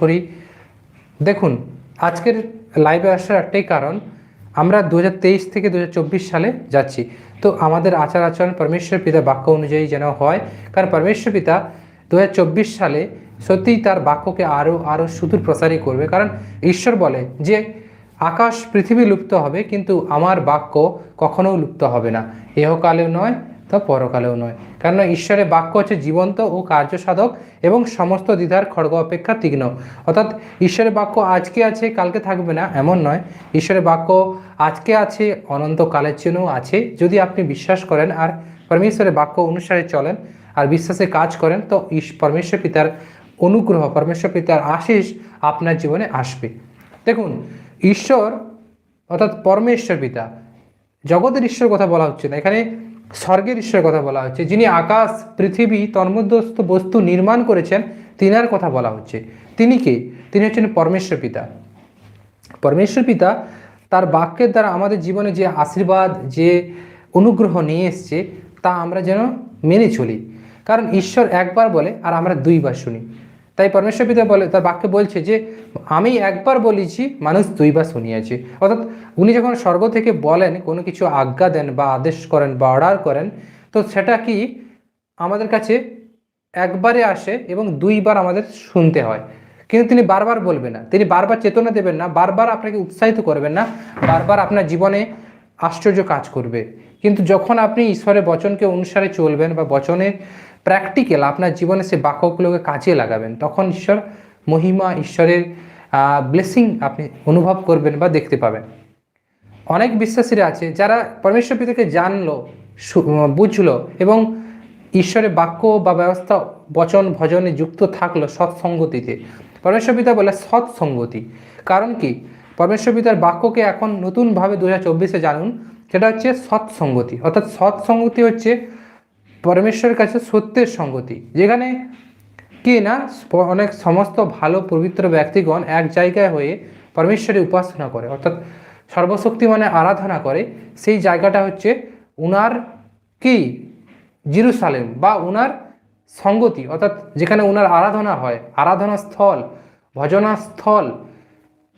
করি। দেখুন, আজকের লাইভে আসার একটাই কারণ, আমরা দু হাজার তেইশ থেকে দু হাজার চব্বিশ সালে যাচ্ছি। তো আমাদের আচার আচরণ পরমেশ্বর পিতা বাক্য অনুযায়ী যেন হয়, কারণ পরমেশ্বর পিতা দু হাজার চব্বিশ সালে সত্যিই তার বাক্যকে আরও আরও সুদূর প্রসারী করবে। কারণ ঈশ্বর বলে যে, আকাশ পৃথিবী লুপ্ত হবে, কিন্তু আমার বাক্য কখনোও লুপ্ত হবে না। এহকালেও নয় তো পরকালেও নয়। কারণ ঈশ্বরের বাক্য হচ্ছে জীবন্ত ও কার্যসাধক এবং সমস্ত দ্বিধার খড়গ অপেক্ষা তীক্ষ্ণ। অর্থাৎ ঈশ্বরের বাক্য আজকে আছে, কালকে থাকবে না, এমন নয়। ঈশ্বরের বাক্য আজকে আছে, অনন্তকালের জন্যও আছে। যদি আপনি বিশ্বাস করেন আর পরমেশ্বরের বাক্য অনুসারে চলেন আর বিশ্বাসে কাজ করেন, তো ইস- পরমেশ্বর পিতার অনুগ্রহ, পরমেশ্বর পিতার আশিস আপনার জীবনে আসবে। দেখুন, ঈশ্বর অর্থাৎ পরমেশ্বর পিতা। জগতের ঈশ্বর কথা বলা হচ্ছে না। এখানে স্বর্গের ঈশ্বরের কথা বলা হচ্ছে। যিনি আকাশ, পৃথিবী, তন্মধ্যস্থ বস্তু নির্মাণ করেছেন, তিনার কথা বলা হচ্ছে। তিনি কে? তিনি হচ্ছেন পরমেশ্বর পিতা। পরমেশ্বর পিতা তার বাক্যের দ্বারা আমাদের জীবনে যে আশীর্বাদ, যে অনুগ্রহ নিয়ে এসছে, তা আমরা যেন মেনে চলি। কারণ ঈশ্বর একবার বলে, আর আমরা দুইবার শুনি। তাই পরমেশ্বর পিতা বলে, তার বাক্যে বলছে যে, আমি একবার বলেছি, মানুষ দুইবার শুনিয়েছে। অর্থাৎ উনি যখন স্বর্গ থেকে বলেন, কোনো কিছু আজ্ঞা দেন বা আদেশ করেন বা অর্ডার করেন, তো সেটা কি আমাদের কাছে একবারে আসে এবং দুইবার আমাদের শুনতে হয়। কিন্তু তিনি বারবার বলবেন না। তিনি বারবার চেতনা দেবেন না, বারবার আপনাকে উৎসাহিত করবেন না, বারবার আপনার জীবনে আশ্চর্য কাজ করবে। কিন্তু যখন আপনি ঈশ্বরের বচনকে অনুসারে চলবেন বা বচনের প্র্যাকটিক্যাল আপনার জীবনে সে বাক্যগুলোকে কাজে লাগাবেন। তখন ঈশ্বর, মহিমা, ঈশ্বরের ব্লেসিং আপনি অনুভব করবেন বা দেখতে পাবেন। অনেক বিশ্বাসীরা আছে যারা পরমেশ্বর পিতাকে জানলো বুঝলো এবং ঈশ্বরের বাক্য বা ব্যবস্থা, বচন, ভজনে যুক্ত থাকল সৎসঙ্গতিতে। পরমেশ্বর পিতা বলে সৎসঙ্গতি। কারণ কি? পরমেশ্বর পিতার বাক্যকে এখন নতুনভাবে দু হাজার চব্বিশে জানুন, সেটা হচ্ছে সৎসঙ্গতি। অর্থাৎ সৎসঙ্গতি হচ্ছে পরমেশ্বরের কাছে সত্যের সঙ্গতি। যেখানে কি না অনেক সমস্ত ভালো পবিত্র ব্যক্তিগণ এক জায়গায় হয়ে পরমেশ্বরের উপাসনা করে। অর্থাৎ সর্বশক্তি মানে আরাধনা করে। সেই জায়গাটা হচ্ছে উনার কি? জিরুসালেম বা উনার সঙ্গতি। অর্থাৎ যেখানে উনার আরাধনা হয়। আরাধনা স্থল, ভজনা স্থল,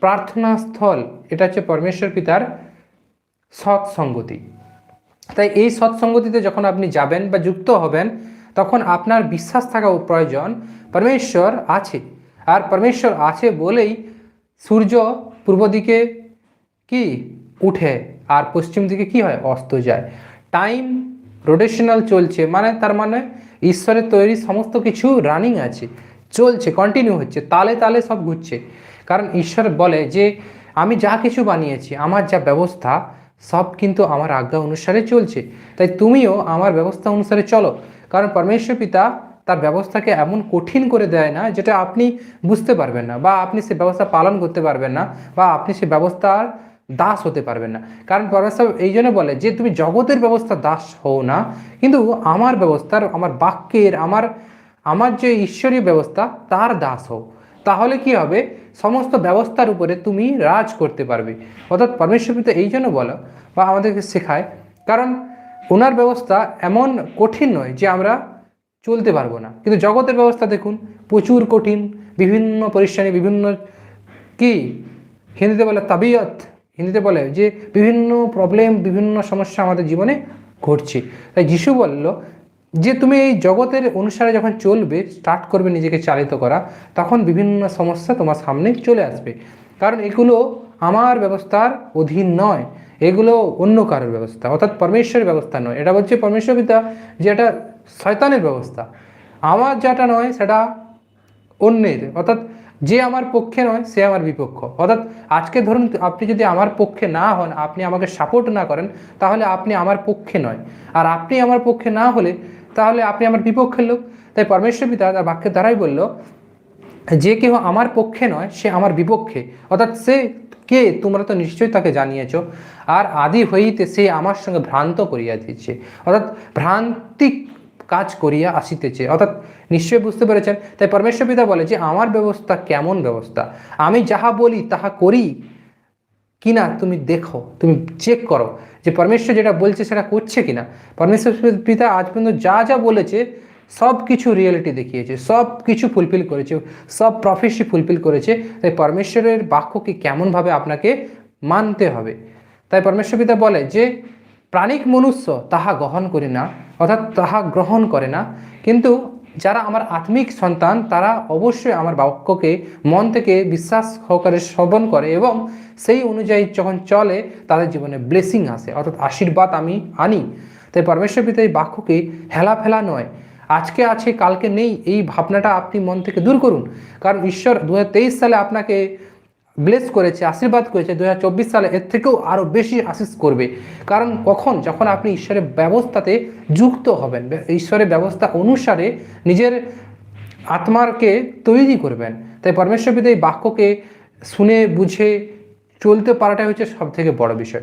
প্রার্থনা স্থল। এটা হচ্ছে পরমেশ্বর পিতার সৎসঙ্গতি। তাই এই সৎসঙ্গতিতে যখন আপনি যাবেন বা যুক্ত হবেন, তখন আপনার বিশ্বাস থাকা প্রয়োজন। পরমেশ্বর আছে। আর পরমেশ্বর আছে বলেই সূর্য পূর্ব দিকে কি? উঠে। আর পশ্চিম দিকে কি হয়? অস্ত যায়। টাইম রোটেশনাল চলছে। মানে তার মানে ঈশ্বরের তৈরি সমস্ত কিছু রানিং আছে। চলছে কন্টিনিউ হচ্ছে। তালে তালে সব ঘুরছে। কারণ ঈশ্বর বলে যে, আমি যা কিছু বানিয়েছি, আমার যা ব্যবস্থা সব কিন্তু আমার আজ্ঞা অনুসারে চলছে। তাই তুমিও আমার ব্যবস্থা অনুসারে চলো। কারণ পরমেশ্বর পিতা তার ব্যবস্থাকে এমন কঠিন করে দেয় না, যেটা আপনি বুঝতে পারবেন না, বা আপনি সে ব্যবস্থা পালন করতে পারবেন না, বা আপনি সে ব্যবস্থার দাস হতে পারবেন না। কারণ পরমেশ্বর এই জন্য বলে যে, তুমি জগতের ব্যবস্থা দাস হও না, কিন্তু আমার ব্যবস্থার, আমার বাক্যের, আমার আমার যে ঈশ্বরীয় ব্যবস্থা, তার দাস হও। তাহলে কি হবে? সমস্ত ব্যবস্থার উপরে তুমি রাজ করতে পারবে। অর্থাৎ পরমেশ্বর পিতা এই জন্য বলো বা আমাদেরকে শেখায়, কারণ ওনার ব্যবস্থা এমন কঠিন নয় যে আমরা চলতে পারব না। কিন্তু জগতের ব্যবস্থা দেখুন, প্রচুর কঠিন, বিভিন্ন পরিশ্রমী, বিভিন্ন কি হিন্দিতে বলে তাবিয়ত, হিন্দিতে বলে যে বিভিন্ন প্রবলেম বিভিন্ন সমস্যা আমাদের জীবনে ঘটছে। তাই যিশু বলল যে তুমি এই জগতের অনুসারে যখন চলবে স্টার্ট করবে নিজেকে চালিত করা, তখন বিভিন্ন সমস্যা তোমার সামনে চলে আসবে। কারণ এগুলো আমার ব্যবস্থার অধীন নয়, এগুলো অন্য কারোর ব্যবস্থা, অর্থাৎ পরমেশ্বরের ব্যবস্থা নয়। এটা বলছে পরমেশ্বর পিতা যে এটা শয়তানের ব্যবস্থা। আমার যেটা নয়, সেটা অন্যের। অর্থাৎ যে আমার পক্ষে নয়, সে আমার বিপক্ষ। অর্থাৎ আজকে ধরুন আপনি যদি আমার পক্ষে না হন, আপনি আমাকে সাপোর্ট না করেন, তাহলে আপনি আমার পক্ষে নয়। আর আপনি আমার পক্ষে না হলে তাহলে আপনি আমার বিপক্ষের লোক। তাই পরমেশ্বর পিতা তার বাক্যের দ্বারাই বলল, যে কেহ আমার পক্ষে নয়, সে আমার বিপক্ষে। অর্থাৎ সে কে তোমরা তো নিশ্চয়ই তাকে জানিয়েছ। আর আদি হইতে সে আমার সঙ্গে ভ্রান্ত করিয়া দিচ্ছে অর্থাৎ ভ্রান্তিক কাজ করিয়া আসিতেছে। অর্থাৎ নিশ্চয়ই বুঝতে পেরেছেন? তাই পরমেশ্বর পিতা বলে যে, আমার ব্যবস্থা কেমন ব্যবস্থা? আমি যাহা বলি, তাহা করি। কিনা তুমি দেখো, তুমি চেক করো যে পরমেশ্বর যেটা বলছে সেটা করছে কিনা পরমেশ্বর পিতা আজ পর্যন্ত যা যা বলেছে, সব কিছু রিয়েলিটি দেখিয়েছে, সব কিছু ফুলফিল করেছে, সব প্রফেসি ফুলফিল করেছে। তাই পরমেশ্বরের বাক্যকে কেমনভাবে আপনাকে মানতে হবে? তাই পরমেশ্বর পিতা বলে যে, প্রাণিক মনুষ্য তাহা গ্রহণ করে না, অর্থাৎ তাহা গ্রহণ করে না, কিন্তু যারা আমার আত্মিক সন্তান, তারা অবশ্যই আমার বাক্যকে মন থেকে বিশ্বাস সহকারে শ্রবণ করে এবং সেই অনুযায়ী যখন চলে, তাদের জীবনে ব্লেসিং আসে, অর্থাৎ আশীর্বাদ আমি আনি। তাই পরমেশ্বর পিতা এই বাক্যকে হেলা ফেলা নয়। আজকে আছে, কালকে নেই, এই ভাবনাটা আপনি মন থেকে দূর করুন। কারণ ঈশ্বর দু হাজার তেইশ সালে আপনাকে ব্লেস করেছে, আশীর্বাদ করেছে দুহাজার চব্বিশ সালে এর থেকেও আরও বেশি আশিস করবে। কারণ কখন? যখন আপনি ঈশ্বরের ব্যবস্থাতে যুক্ত হবেন, ঈশ্বরের ব্যবস্থা অনুসারে নিজের আত্মারকে তৈরি করবেন। তাই পরমেশ্বর পিতা এই বাক্যকে শুনে, বুঝে চলতে পারাটাই হচ্ছে সব থেকে বড় বিষয়।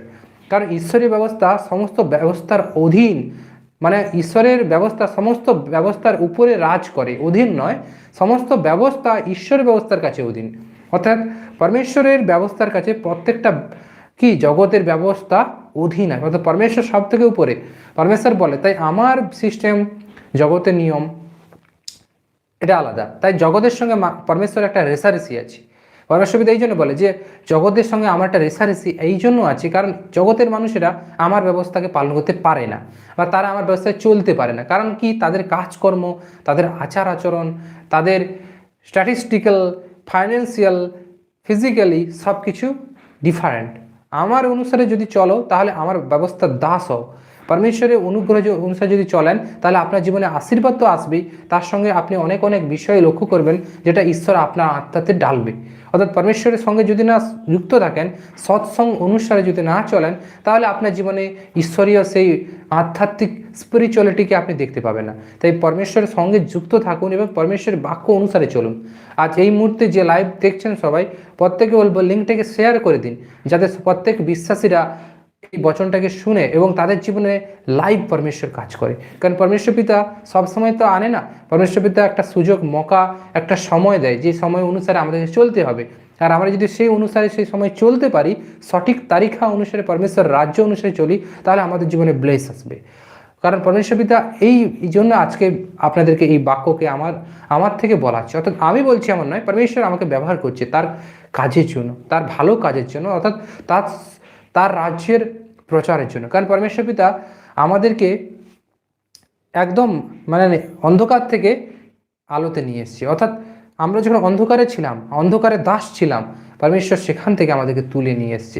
কারণ ঈশ্বরের ব্যবস্থা সমস্ত ব্যবস্থার অধীন মানে ঈশ্বরের ব্যবস্থা সমস্ত ব্যবস্থার উপরে রাজ করে, অধীন নয়, সমস্ত ব্যবস্থা ঈশ্বর ব্যবস্থার কাছে অধীন। অর্থাৎ পরমেশ্বরের ব্যবস্থার কাছে প্রত্যেকটা, কি জগতের ব্যবস্থা অধীন আছে। অর্থাৎ পরমেশ্বর সব থেকে উপরে। পরমেশ্বর বলে, তাই আমার সিস্টেম জগতের নিয়ম, এটা আলাদা। তাই জগতের সঙ্গে পরমেশ্বরের একটা রেসারেসি আছে। পরমেশ্বর পিতা এই জন্য বলে যে, জগতের সঙ্গে আমার একটা রেসারেসি এই জন্য আছে, কারণ জগতের মানুষেরা আমার ব্যবস্থাকে পালন করতে পারে না বা তারা আমার ব্যবস্থায় চলতে পারে না। কারণ কি? তাদের কাজকর্ম, তাদের আচার আচরণ, তাদের স্ট্যাটিস্টিক্যাল ফাইন্যান্সিয়াল ফিজিক্যালি সব কিছু ডিফারেন্ট আমার অনুসারে যদি চলো তাহলে আমার ব্যবস্থা দাস হও। পরমেশ্বরের অনুগ্রহ অনুসারে যদি চলেন, তাহলে আপনার জীবনে আশীর্বাদ তো আসবেই। তার সঙ্গে আপনি অনেক অনেক বিষয় লক্ষ্য করবেন, যেটা ঈশ্বর আপনার আত্মাতে ডালবে অর্থাৎ পরমেশ্বরের সঙ্গে যদি না যুক্ত থাকেন, সৎসঙ্গ অনুসারে যদি না চলেন, তাহলে আপনার জীবনে ঈশ্বরীয় সেই আধ্যাত্মিক স্পিরিচুয়ালিটিকে আপনি দেখতে পাবেন না। তাই পরমেশ্বরের সঙ্গে যুক্ত থাকুন এবং পরমেশ্বরের বাক্য অনুসারে চলুন। আজ এই মুহূর্তে যে লাইভ দেখছেন সবাই, প্রত্যেকে বলব লিঙ্কটাকে শেয়ার করে দিন, যাতে প্রত্যেক বিশ্বাসীরা এই বচনটাকে শুনে এবং তাদের জীবনে লাইভ পরমেশ্বর কাজ করে। কারণ পরমেশ্বর পিতা সবসময় তো আনে না। পরমেশ্বর পিতা একটা সুযোগ, মকা, একটা সময় দেয়। যে সময় অনুসারে আমাদেরকে চলতে হবে। আর আমরা যদি সেই অনুসারে সেই সময় চলতে পারি, সঠিক তারিখা অনুসারে, পরমেশ্বর রাজ্য অনুসারে চলি, তাহলে আমাদের জীবনে ব্লেস আসবে। কারণ পরমেশ্বর পিতা এই জন্য আজকে আপনাদেরকে এই বাক্যকে আমার আমার থেকে বলাচ্ছে। অর্থাৎ আমি বলছি এমন নয়, পরমেশ্বর আমাকে ব্যবহার করছে তার কাজের জন্য, তার ভালো কাজের জন্য। অর্থাৎ তার তার রাজ্যের প্রচারের জন্য। কারণ পরমেশ্বর পিতা আমাদেরকে একদম মানে অন্ধকার থেকে আলোতে নিয়ে এসেছে। অর্থাৎ আমরা যখন অন্ধকারে ছিলাম, অন্ধকারে দাস ছিলাম, পরমেশ্বর সেখান থেকে আমাদেরকে তুলে নিয়ে এসছে।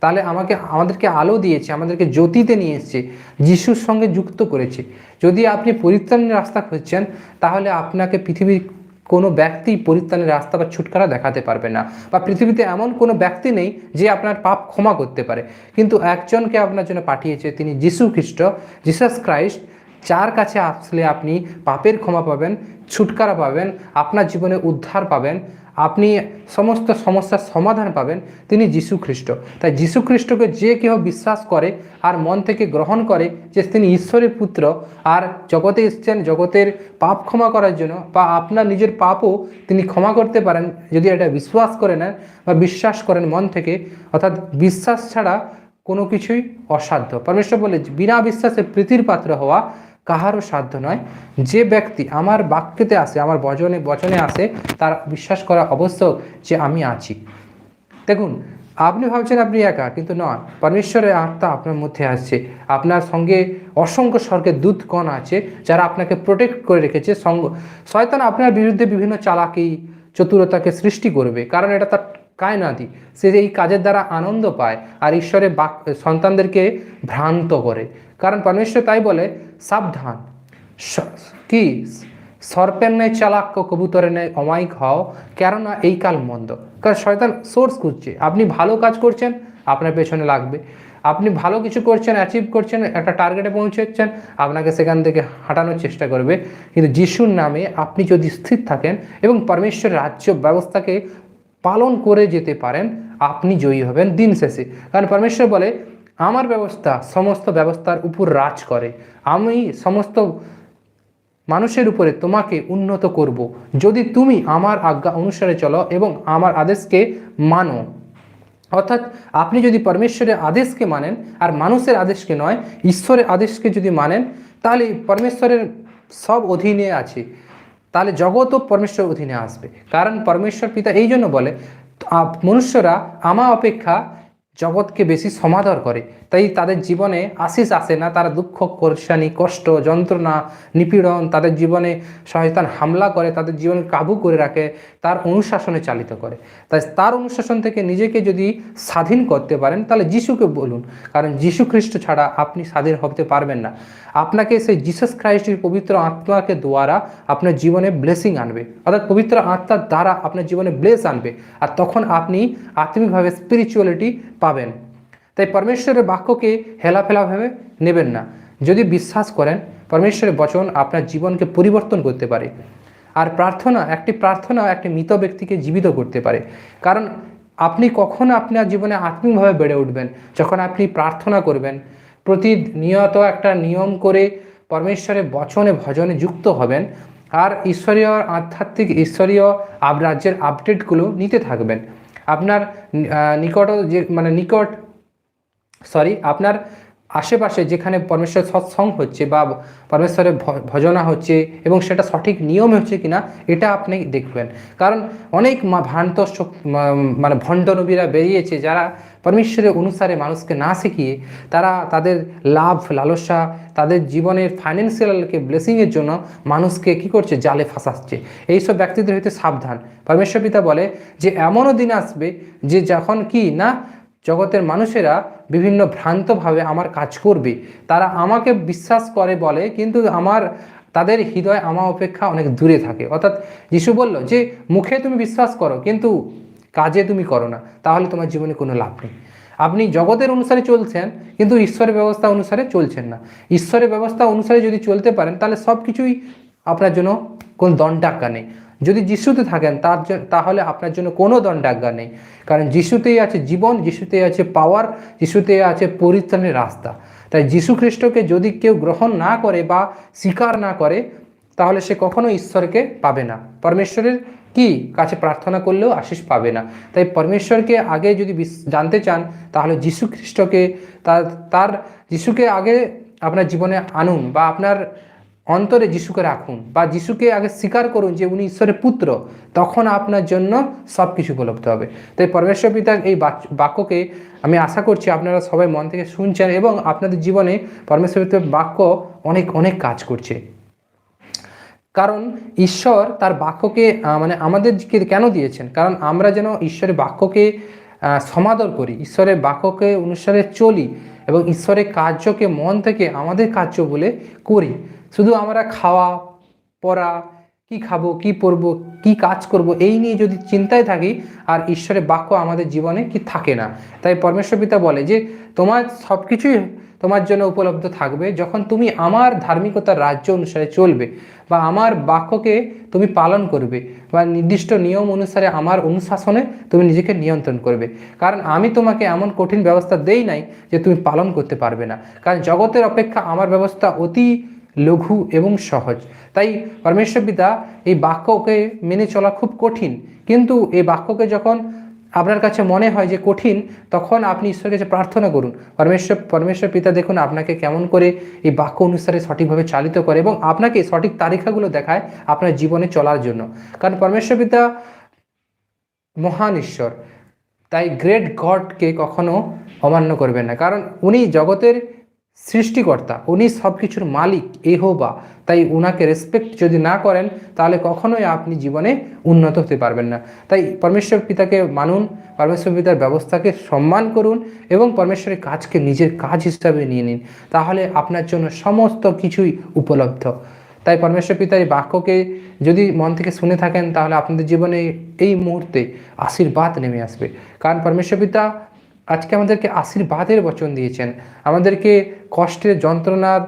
তাহলে আমাকে, আমাদেরকে আলো দিয়েছে, আমাদেরকে জ্যোতিতে নিয়ে এসছে, যিশুর সঙ্গে যুক্ত করেছে। যদি আপনি পরিত্রাণের রাস্তা খুঁজছেন, তাহলে আপনাকে পৃথিবীর কোনো ব্যক্তি পরিত্রাণের রাস্তা বা ছুটকারা দেখাতে পারবে না বা পৃথিবীতে এমন কোনো ব্যক্তি নেই যে আপনার পাপ ক্ষমা করতে পারে। কিন্তু একজনকে আপনার জন্য পাঠিয়েছে তিনি যিশু খ্রিস্ট জিসাস ক্রাইস্ট যার কাছে আসলে আপনি পাপের ক্ষমা পাবেন, ছুটকারা পাবেন, আপনার জীবনে উদ্ধার পাবেন, আপনি সমস্ত সমস্যার সমাধান পাবেন, তিনি যিশু খ্রিস্ট। তাই যিশু খ্রিস্টকে যে কেউ বিশ্বাস করে আর মন থেকে গ্রহণ করে যে তিনি ঈশ্বরের পুত্র আর জগতে এসছেন, জগতের পাপ ক্ষমা করার জন্য বা আপনার নিজের পাপও তিনি ক্ষমা করতে পারেন, যদি এটা বিশ্বাস করে নেন বা বিশ্বাস করেন মন থেকে, অর্থাৎ বিশ্বাস ছাড়া কোনো কিছুই অসাধ্য। পরমেশ্বর বলে বিনা বিশ্বাসে প্রীতির পাত্র হওয়া কাহারও সাধ্য নয়। যে ব্যক্তি আমার বাক্যতে আসে আমার বচনে বচনে আসে তার বিশ্বাস করা আবশ্যক যে আমি আছি। দেখুন, আপনি ভাবছেন আপনি একা, কিন্তু নয়। পরমেশ্বরের আত্মা আপনার মধ্যে আসছে আপনার সঙ্গে অসংখ্য স্বর্গের দূতগণ আছে, যারা আপনাকে প্রোটেক্ট করে রেখেছে। সঙ্গ শয়তান আপনার বিরুদ্ধে বিভিন্ন চালাকি, চতুরতাকে সৃষ্টি করবে। কারণ এটা তার কায়নাদি সে এই কাজের দ্বারা আনন্দ পায়, আর ঈশ্বরের বাক, সন্তানদেরকে ভ্রান্ত করে। কারণ পরমেশ্বর তাই বলে সাবধান। কি? সর্পের ন্যায় চালাক কবুতরের ন্যায় অমায়িক হও, কেননা এই কাল মন্দ। কারণ শয়তান সোর্স খুঁজছে। আপনি ভালো কাজ করছেন, আপনার পেছনে লাগবে। আপনি ভালো কিছু করছেন অ্যাচিভ করছেন, একটা টার্গেটে পৌঁছেছেন, আপনাকে সেখান থেকে হাঁটানোর চেষ্টা করবে। কিন্তু যিশুর নামে আপনি যদি স্থির থাকেন এবং পরমেশ্বরের রাজ্য ব্যবস্থাকে পালন করে যেতে পারেন, আপনি জয়ী হবেন দিন শেষে। কারণ পরমেশ্বর বলে আমার ব্যবস্থা সমস্ত ব্যবস্থার উপর রাজ করে। আমি সমস্ত মানুষের উপরে তোমাকে উন্নত করব। যদি তুমি আমার আজ্ঞা অনুসারে চলো এবং আমার আদেশকে মানো। অর্থাৎ আপনি যদি পরমেশ্বরের আদেশকে মানেন আর মানুষের আদেশকে নয়, ঈশ্বরের আদেশকে যদি মানেন, তাহলে পরমেশ্বরের সব অধীনে আছে। তাহলে জগৎও পরমেশ্বর অধীনে আসবে। কারণ পরমেশ্বর পিতা এই জন্য বলে মনুষ্যরা আমা অপেক্ষা জগৎকে বেশি সমাদর করে। তাই তাদের জীবনে আশিস আসে না, তারা দুঃখ পরেশানি কষ্ট, যন্ত্রণা, নিপীড়ন, তাদের জীবনে শয়তান হামলা করে, তাদের জীবনে কাবু করে রাখে, তার অনুশাসনে চালিত করে। তাই তার অনুশাসন থেকে নিজেকে যদি স্বাধীন করতে পারেন, তাহলে যিশুকে বলুন, কারণ যিশু খ্রিস্ট ছাড়া আপনি স্বাধীন হতে পারবেন না। আপনাকে সেই জিসাস খ্রাইস্টের পবিত্র আত্মাকে দ্বারা আপনার জীবনে ব্লেসিং আনবে। অর্থাৎ পবিত্র আত্মার দ্বারা আপনার জীবনে ব্লেস আনবে। আর তখন আপনি আত্মিকভাবে স্পিরিচুয়ালিটি পাবেন। তাই পরমেশ্বরের বাক্যকে হেলাফেলাভাবে নেবেন না। যদি বিশ্বাস করেন, পরমেশ্বরের বচন আপনার জীবনকে পরিবর্তন করতে পারে। আর প্রার্থনা, একটি প্রার্থনা একটি মৃত ব্যক্তিকে জীবিত করতে পারে। কারণ আপনি কখন আপনার জীবনে আত্মিকভাবে বেড়ে উঠবেন? যখন আপনি প্রার্থনা করবেন, প্রতিনিয়ত একটা নিয়ম করে পরমেশ্বরের বচনে ভজনে যুক্ত হবেন আর ঈশ্বরীয় আধ্যাত্মিক, ঈশ্বরীয় রাজ্যের আপডেটগুলো নিতে থাকবেন। আপনার নিকট যে মানে নিকট সরি আপনার আশেপাশে যেখানে পরমেশ্বরের সৎসং হচ্ছে বা পরমেশ্বরের ভজনা হচ্ছে এবং সেটা সঠিক নিয়মে হচ্ছে কিনা, এটা আপনি দেখবেন। কারণ অনেক ভ্রান্ত মানে ভণ্ড নবীরা বেরিয়েছে যারা পরমেশ্বরের অনুসারে মানুষকে না শিখিয়ে তারা তাদের লাভ, লালসা, তাদের জীবনের ফাইন্যান্সিয়ালকে ব্লেসিংয়ের জন্য মানুষকে কি করছে? জালে ফাঁসাচ্ছে। এইসব ব্যক্তিদের হইতে সাবধান। পরমেশ্বর পিতা বলে যে, এমনও দিন আসবে যে যখন কি না জগতের মানুষেরা বিভিন্ন ভ্রান্তভাবে আমার কাজ করবে। তারা আমাকে বিশ্বাস করে বলে, কিন্তু আমার, তাদের হৃদয় আমার অপেক্ষা অনেক দূরে থাকে। অর্থাৎ যিশু বলল যে, মুখে তুমি বিশ্বাস করো, কিন্তু কাজে তুমি করো না। তাহলে তোমার জীবনে কোনো লাভ নেই। আপনি জগতের অনুসারে চলছেন, কিন্তু ঈশ্বরের ব্যবস্থা অনুসারে চলছেন না। ঈশ্বরের ব্যবস্থা অনুসারে যদি চলতে পারেন, তাহলে সব কিছুই আপনার জন্য কোনো দণ্ডাজ্ঞা নেই। যদি যিশুতে থাকেন, তার তাহলে আপনার জন্য কোনো দণ্ডাজ্ঞা নেই। কারণ যিশুতেই আছে জীবন, যিশুতেই আছে পাওয়ার যিশুতে আছে পরিত্রাণের রাস্তা। তাই যিশু খ্রিস্টকে যদি কেউ গ্রহণ না করে বা স্বীকার না করে, তাহলে সে কখনো ঈশ্বরকে পাবে না। পরমেশ্বরের কি কাছে প্রার্থনা করলেও আশিস পাবে না। তাই পরমেশ্বরকে আগে যদি জানতে চান, তাহলে যিশু খ্রিস্টকে তার তার, যিশুকে আগে আপনার জীবনে আনুন বা আপনার অন্তরে যিশুকে রাখুন বা যিশুকে আগে স্বীকার করুন যে উনি ঈশ্বরের পুত্র, তখন আপনার জন্য সব কিছু উপলব্ধ হবে। তাই পরমেশ্বর পিতার এই বাক্যকে আমি আশা করছি আপনারা সবাই মন থেকে শুনছেন এবং আপনাদের জীবনে পরমেশ্বর পিতার বাক্য অনেক অনেক কাজ করছে। কারণ ঈশ্বর তার বাক্যকে মানে আমাদেরকে কেন দিয়েছেন? কারণ আমরা যেন ঈশ্বরের বাক্যকে সমাদর করি, ঈশ্বরের বাক্যকে অনুসারে চলি এবং ঈশ্বরের কার্যকে মন থেকে আমাদের কার্য বলে করি। শুধু আমরা খাওয়া, পড়া, কি খাব, কি পরবো, কি কাজ করব, এই নিয়ে যদি চিন্তায় থাকি, আর ঈশ্বরের বাক্য আমাদের জীবনে কি থাকে না? তাই পরমেশ্বর পিতা বলে যে, তোমার সব কিছুই তোমার জন্য উপলব্ধ থাকবে যখন তুমি আমার ধার্মিকতার রাজ্য অনুসারে চলবে বা আমার বাক্যকে তুমি পালন করবে বা নির্দিষ্ট নিয়ম অনুসারে আমার অনুশাসনে তুমি নিজেকে নিয়ন্ত্রণ করবে। কারণ আমি তোমাকে এমন কঠিন ব্যবস্থা দেই নাই যে তুমি পালন করতে পারবে না। কারণ জগতের অপেক্ষা আমার ব্যবস্থা অতি লঘু এবং সহজ। তাই পরমেশ্বর পিতা এই বাক্যকে মেনে চলা খুব কঠিন। কিন্তু এই বাক্যকে যখন আপনার কাছে মনে হয় যে কঠিন, তখন আপনি ঈশ্বরের কাছে প্রার্থনা করুন। পরমেশ্বর পরমেশ্বর পিতা দেখুন আপনাকে কেমন করে এই বাক্য অনুসারে সঠিকভাবে চালিত করে এবং আপনাকে সঠিক তালিকাগুলো দেখায় আপনার জীবনে চলার জন্য। কারণ পরমেশ্বর পিতা মহান ঈশ্বর। তাই গ্রেট গডকে কখনো অমান্য করবেন না। কারণ উনি জগতের সৃষ্টিকর্তা, উনি সব কিছুর মালিক, এহোবা। তাই উনাকে রেসপেক্ট যদি না করেন, তাহলে কখনোই আপনি জীবনে উন্নত হতে পারবেন না। তাই পরমেশ্বর পিতাকে মানুন, পরমেশ্বর পিতার ব্যবস্থাকে সম্মান করুন এবং পরমেশ্বরের কাজকে নিজের কাজ হিসাবে নিয়ে নিন। তাহলে আপনার জন্য সমস্ত কিছুই উপলব্ধ। তাই পরমেশ্বর পিতার এই বাক্যকে যদি মন থেকে শুনে থাকেন, তাহলে আপনাদের জীবনে এই মুহূর্তে আশীর্বাদ নেমে আসবে। কারণ পরমেশ্বর পিতা আজকে আমাদেরকে আশীর্বাদের বচন দিয়েছেন। আমাদেরকে কষ্টের যন্ত্রণার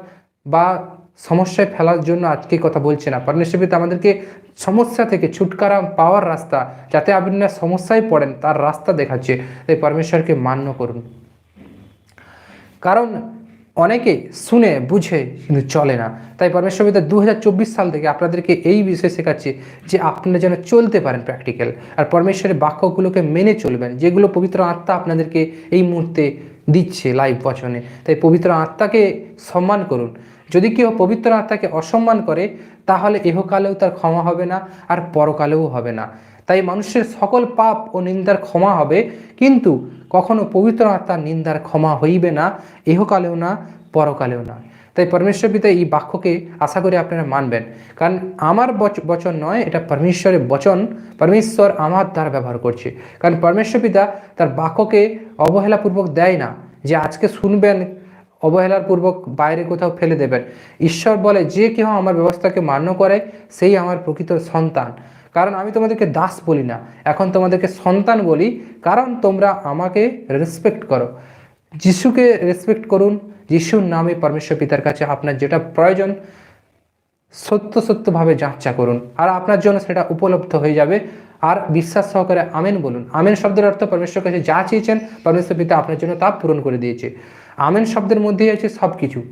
বা সমস্যায় ফেলার জন্য আজকে কথা বলছে না। পরমেশ্বর পিতা, আমাদেরকে সমস্যা থেকে ছুটকারা পাওয়ার রাস্তা, যাতে আপনি না সমস্যায় পড়েন, তার রাস্তা দেখাচ্ছে। তাই পরমেশ্বরকে মান্য করুন। কারণ অনেকে শুনে, বুঝে কিন্তু চলে না। তাই পরমেশ্বর পিতা দু সাল থেকে আপনাদেরকে এই বিষয়ে শেখাচ্ছে যে আপনারা যেন চলতে পারেন প্র্যাকটিক্যাল আর পরমেশ্বরের বাক্যগুলোকে মেনে চলবেন, যেগুলো পবিত্র আত্মা আপনাদেরকে এই মুহূর্তে দিচ্ছে লাইভ বচনে। তাই পবিত্র আত্মাকে সম্মান করুন। যদি কেউ পবিত্র আত্মাকে অসম্মান করে, তাহলে ইহকালেও তার ক্ষমা হবে না, আর পরকালেও হবে না। তাই মানুষের সকল পাপ ও নিন্দার ক্ষমা হবে, কিন্তু কখনো পবিত্র আত্মার নিন্দার ক্ষমা হইবে না, ইহকালেও না, পরকালেও না। তাই পরমেশ্বর পিতা এই বাক্যকে আশা করি আপনারা মানবেন। কারণ আমার বচ- বচন নয়, এটা পরমেশ্বরের বচন। পরমেশ্বর আমার দ্বারা ব্যবহার করছে। কারণ পরমেশ্বর পিতা তার বাক্যকে অবহেলাপূর্বক দেয় না। যে আজকে শুনবেন অবহেলার পূর্বক বাইরে কোথাও ফেলে দেবেন। ঈশ্বর বলে, যে কেউ আমার ব্যবস্থাকে মান্য করে, সেই আমার প্রকৃত সন্তান। কারণ আমি তোমাদেরকে দাস বলি না। এখন তোমাদেরকে সন্তান বলি, কারণ তোমরা আমাকে রেসপেক্ট করো। যিশুকে রেসপেক্ট করুন, যিশুর নামে পরমেশ্বর পিতার কাছে আপনার যেটা প্রয়োজন, সত্য সত্যভাবে যাচ্চা করুন। আর আপনার জন্য সেটা উপলব্ধ হয়ে যাবে। আর বিশ্বাস সহকারে আমেন বলুন। আমেন শব্দের অর্থ পরমেশ্বর কাছে যা চেয়েছেন, পরমেশ্বর পিতা আপনার জন্য তা পূরণ করে দিয়েছে। আমেন শব্দের মধ্যেই আছে সব কিছু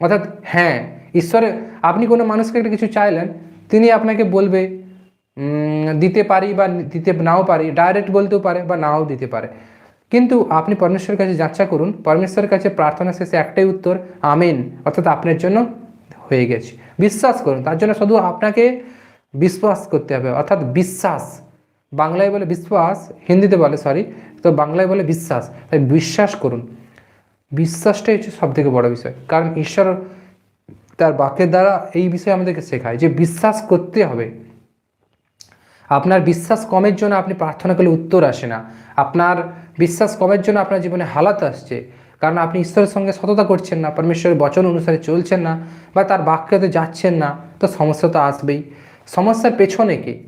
অর্থাৎ হ্যাঁ ঈশ্বরে আপনি কোনো মানুষকে একটা কিছু চাইলেন, তিনি আপনাকে বলবে দিতে পারি বা দিতে নাও পারি ডাইরেক্ট বলতেও পারে বা নাও দিতে পারে। কিন্তু আপনি পরমেশ্বরের কাছে যাত্রা করুন, পরমেশ্বরের কাছে প্রার্থনা শেষে একটাই উত্তর, আমেন। অর্থাৎ আপনার জন্য হয়ে গেছে। বিশ্বাস করুন, তার জন্য শুধু আপনাকে বিশ্বাস করতে হবে। অর্থাৎ বিশ্বাস, বাংলায় বলে বিশ্বাস, হিন্দিতে বলে সরি তো বাংলায় বলে বিশ্বাস। তাই বিশ্বাস করুন। বিশ্বাসটাই হচ্ছে সব থেকে বড় বিষয়। কারণ ঈশ্বর তার বাক্যের দ্বারা এই বিষয়ে আমাদেরকে শেখায় যে বিশ্বাস করতে হবে। আপনার বিশ্বাস কমের জন্য আপনি প্রার্থনা করলে উত্তর আসে না। আপনার বিশ্বাস কমের জন্য আপনার জীবনে হালাত আসছে। কারণ আপনি ঈশ্বরের সঙ্গে সততা করছেন না, পরমেশ্বরের বচন অনুসারে চলছেন না বা তার বাক্যতে যাচ্ছেন না, তো সমস্যা তো আসবেই। সমস্যার পেছনে কে?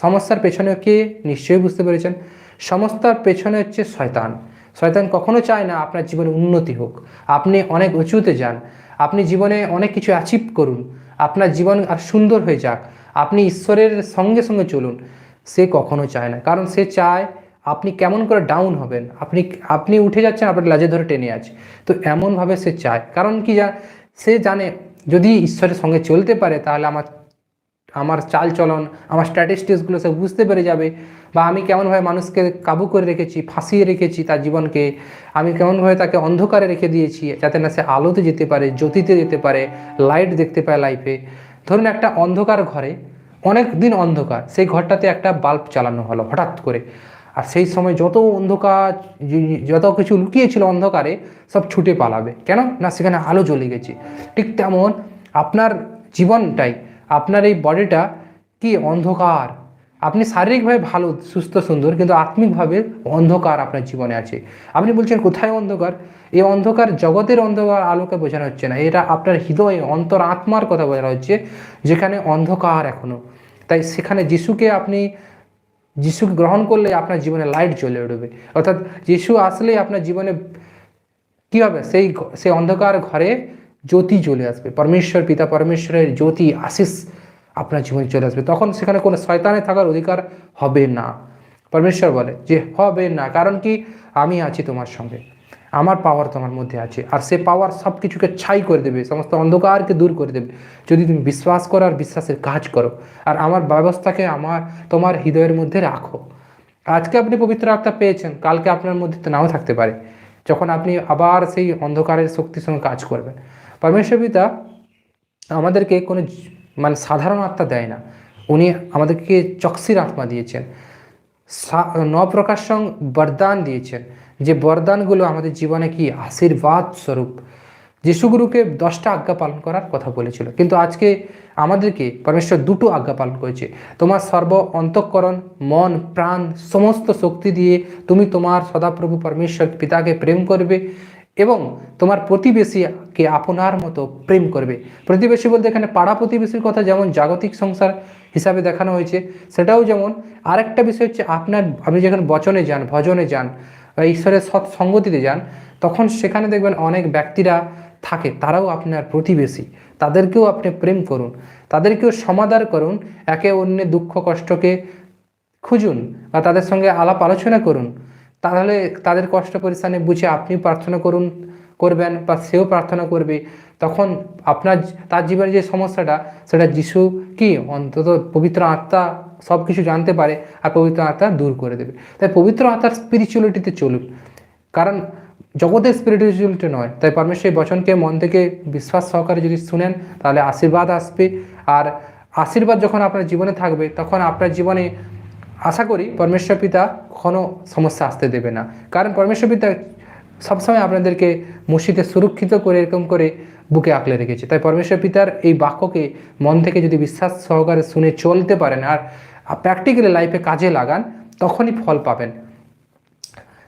সমস্যার পেছনে কে? নিশ্চয়ই বুঝতে পেরেছেন। সমস্যার পেছনে হচ্ছে শয়তান। শয়তান কখনো চায় না আপনার জীবনে উন্নতি হোক। আপনি অনেক উঁচুতে যান। আপনি জীবনে অনেক কিছু অ্যাচিভ করুন। আপনার জীবন আর সুন্দর হয়ে যাক। আপনি ঈশ্বরের সঙ্গে সঙ্গে চলুন। সে কখনো চায় না। কারণ সে চায় আপনি কেমন করে ডাউন হবেন। আপনি আপনি উঠে যাচ্ছেন, আপনার লাজে ধরে টেনে আছে। তো এমনভাবে সে চায়। কারণ কি যা, সে জানে যদি ঈশ্বরের সঙ্গে চলতে পারে, তাহলে আমার আমার চাল চলন, আমার স্ট্যাটিস্টিক্সগুলো সে বুঝতে পেরে যাবে। বা আমি কেমনভাবে মানুষকে কাবু করে রেখেছি, ফাঁসিয়ে রেখেছি তার জীবনকে, আমি কেমনভাবে তাকে অন্ধকারে রেখে দিয়েছি, যাতে না সে আলোতে যেতে পারে, জ্যোতিতে যেতে পারে লাইট দেখতে পায় লাইফে ধরুন একটা অন্ধকার ঘরে, অনেক দিন অন্ধকার, সেই ঘরটাতে একটা বাল্ব চালানো হলো হঠাৎ করে। আর সেই সময় যত অন্ধকার যত কিছু লুকিয়েছিল অন্ধকারে, সব ছুটে পালাবে। কেন? না, সেখানে আলো জ্বলে গেছে। ঠিক তেমন আপনার জীবনটাই, আপনার এই বডিটা কি অন্ধকার? আপনি শারীরিকভাবে ভালো, সুস্থ, সুন্দর, কিন্তু আত্মিকভাবে অন্ধকার আপনার জীবনে আছে। আপনি বলছেন, কোথায় অন্ধকার? এই অন্ধকার জগতের অন্ধকার আলোকে বোঝানো হচ্ছে না। এটা আপনার হৃদয়ে, অন্তর আত্মার কথা বোঝানো হচ্ছে, যেখানে অন্ধকার এখনও। তাই সেখানে যিশুকে আপনি যিশুকে গ্রহণ করলে আপনার জীবনে লাইট জ্বলে উঠবে। অর্থাৎ যিশু আসলেই আপনার জীবনে কি হবে? সেই সেই অন্ধকার ঘরে জ্যোতি চলে আসবে। পরমেশ্বর, পিতা পরমেশ্বরের জ্যোতি, আশিস আপনার জীবনে চলে আসবে। তখন সেখানে কোনো শয়তানে থাকার অধিকার হবে না। পরমেশ্বর বলে যে, হবে না। কারণ কি? আমি আছি তোমার সঙ্গে। আমার পাওয়ার তোমার মধ্যে আছে। আর সে পাওয়ার সব কিছুকে ছাই করে দেবে। সমস্ত অন্ধকারকে দূর করে দেবে। যদি তুমি বিশ্বাস করো আর বিশ্বাসের কাজ করো, আর আমার ব্যবস্থাকে আমার, তোমার হৃদয়ের মধ্যে রাখো। আজকে আপনি পবিত্র আত্মা পেয়েছেন। কালকে আপনার মধ্যে তো নাও থাকতে পারে। যখন আপনি আবার সেই অন্ধকারের শক্তির সঙ্গে কাজ করবেন। পরমেশ্বর পিতা, আমাদেরকে কোনো মানে সাধারণ আত্মা দেয় না। উনি আমাদেরকে চক্সির আত্মা দিয়েছেন। নপ্রকাশং বরদান দিয়েছেন যে বরদানগুলো আমাদের জীবনে কি আশীর্বাদ স্বরূপ। যিশুগুরুকে দশটা আজ্ঞা পালন করার কথা বলেছিল। কিন্তু আজকে আমাদেরকে পরমেশ্বর দুটো আজ্ঞা পালন করেছে। তোমার সর্ব অন্তঃকরণ, মন, প্রাণ, সমস্ত শক্তি দিয়ে তুমি তোমার সদাপ্রভু পরমেশ্বর পিতাকে প্রেম করবে এবং তোমার প্রতিবেশীকে আপনার মতো প্রেম করবে। প্রতিবেশী বলতে এখানে পাড়া প্রতিবেশীর কথা যেমন জাগতিক সংসার হিসাবে দেখানো হয়েছে, সেটাও যেমন আরেকটা বিষয় হচ্ছে আপনার, আপনি যখন বচনে যান, ভজনে যান, ঈশ্বরের সৎ সঙ্গতিতে যান, তখন সেখানে দেখবেন অনেক ব্যক্তিরা থাকে, তারাও আপনার প্রতিবেশী। তাদেরকেও আপনি প্রেম করুন, তাদেরকেও সমাদার করুন, একে অন্যের দুঃখ কষ্টকে খুঁজুন বা তাদের সঙ্গে আলাপ আলোচনা করুন। তাহলে তাদের কষ্ট পরিস্থানে বুঝে আপনি প্রার্থনা করুন, করবেন বা সেও প্রার্থনা করবে। তখন আপনার তার জীবনের যে সমস্যাটা, সেটা যিশু কি? অন্তত পবিত্র আত্মা সব কিছু জানতে পারে আর পবিত্র আত্মা দূর করে দেবে। তাই পবিত্র আত্মার স্পিরিচুয়ালিটিতে চলুন। কারণ জগতের স্পিরিচুয়ালিটি নয়। তাই পরমেশ্বর এই বচনকে মন থেকে বিশ্বাস সহকারে যদি শুনেন, তাহলে আশীর্বাদ আসবে। আর আশীর্বাদ যখন আপনার জীবনে থাকবে, তখন আপনার জীবনে আশা করি পরমেশ্বর পিতা কোনো সমস্যা আসতে দেবে না। কারণ পরমেশ্বর পিতা সবসময় আপনাদেরকে মসজিদে সুরক্ষিত করে, এরকম করে বুকে আঁকলে রেখেছে। তাই পরমেশ্বর পিতার এই বাক্যকে মন থেকে যদি বিশ্বাস সহকারে শুনে চলতে পারেন আর প্র্যাকটিক্যালি লাইফে কাজে লাগান, তখনই ফল পাবেন।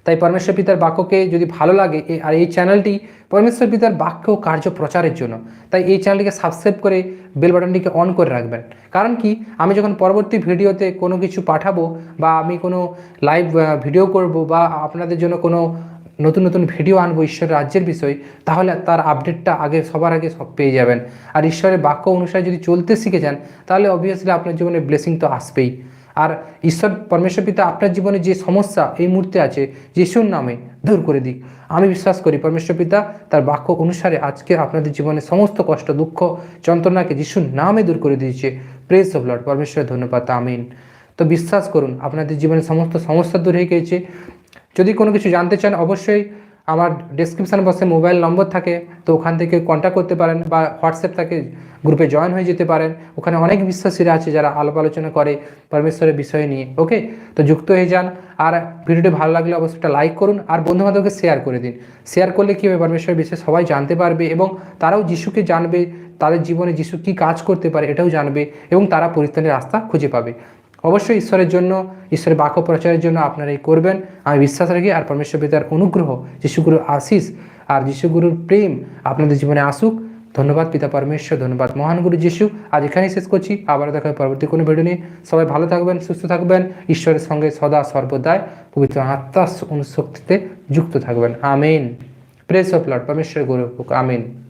তাই পরমেশ্বর পিতার বাক্যকে যদি ভালো লাগে আর এই চ্যানেলটি পরমেশ্বর পিতার বাক্য কার্য প্রচারের জন্য। তাই এই চ্যানেলটিকে সাবস্ক্রাইব করে বেল বাটনটিকে অন করে রাখবেন। কারণ কি? আমি যখন পরবর্তী ভিডিওতে কোনো কিছু পাঠাবো বা আমি কোনো লাইভ ভিডিও করব বা আপনাদের জন্য কোনো নতুন নতুন ভিডিও আনব ঈশ্বরের রাজ্যের বিষয়, তাহলে তার আপডেটটা আগে, সবার আগে সব পেয়ে যাবেন। আর ঈশ্বরের বাক্য অনুসারে যদি চলতে শিখে যান, তাহলে অবভিয়াসলি আপনার জীবনে ব্লেসিং তো আসবেই। আর ঈশ্বর পরমেশ্বর পিতা আপনার জীবনে যে সমস্যা এই মুহূর্তে আছে, যিশুর নামে দূর করে দিক। আমি বিশ্বাস করি পরমেশ্বর পিতা তার বাক্য অনুসারে আজকে আপনাদের জীবনে সমস্ত কষ্ট, দুঃখ, যন্ত্রণাকে যিশুর নামে দূর করে দিয়েছে। প্রেস অফ লর্ড পরমেশ্বরের ধন্যবাদ, আমিন। তো বিশ্বাস করুন, আপনাদের জীবনে সমস্ত সমস্যা দূর হয়ে গিয়েছে। যদি কোনো কিছু জানতে চান, অবশ্যই আমার ডেসক্রিপশানে বসে মোবাইল নম্বর থাকে, তো ওখান থেকে কন্ট্যাক্ট করতে পারেন বা হোয়াটসঅ্যাপ থাকে গ্রুপে জয়েন হয়ে যেতে পারেন। ওখানে অনেক বিশ্বাসীরা আছে যারা আলাপ আলোচনা করে, পরমেশ্বরের বিষয় নিয়ে ওকে তো যুক্ত হয়ে যান। আর ভিডিওটি ভালো লাগলে অবশ্যই একটা লাইক করুন, আর বন্ধুবান্ধবকে শেয়ার করে দিন। শেয়ার করলে কী হবে? পরমেশ্বরের বিষয়ে সবাই জানতে পারবে এবং তারাও যিশুকে জানবে, তাদের জীবনে যিশু কী কাজ করতে পারে এটাও জানবে এবং তারা পরিত্রাণের রাস্তা খুঁজে পাবে। অবশ্যই ঈশ্বরের জন্য, ঈশ্বরের বাক্য প্রচারের জন্য আপনারা এই করবেন। আমি বিশ্বাস রাখি আর পরমেশ্বর পিতার অনুগ্রহ যিশুগুরুর আশিস আর যিশুগুরুর প্রেম আপনাদের জীবনে আসুক। ধন্যবাদ পিতা পরমেশ্বর, ধন্যবাদ মহান গুরু যিশু। আজ এখানেই শেষ করছি। আবারও দেখা পরবর্তী কোনো ভিডিও নিয়ে। সবাই ভালো থাকবেন, সুস্থ থাকবেন, ঈশ্বরের সঙ্গে সদা সর্বদাই পবিত্র আত্মার অনুশক্তিতে যুক্ত থাকবেন। আমিন। প্রেস অফ লর্ড পরমেশ্বর গুরু আমিন।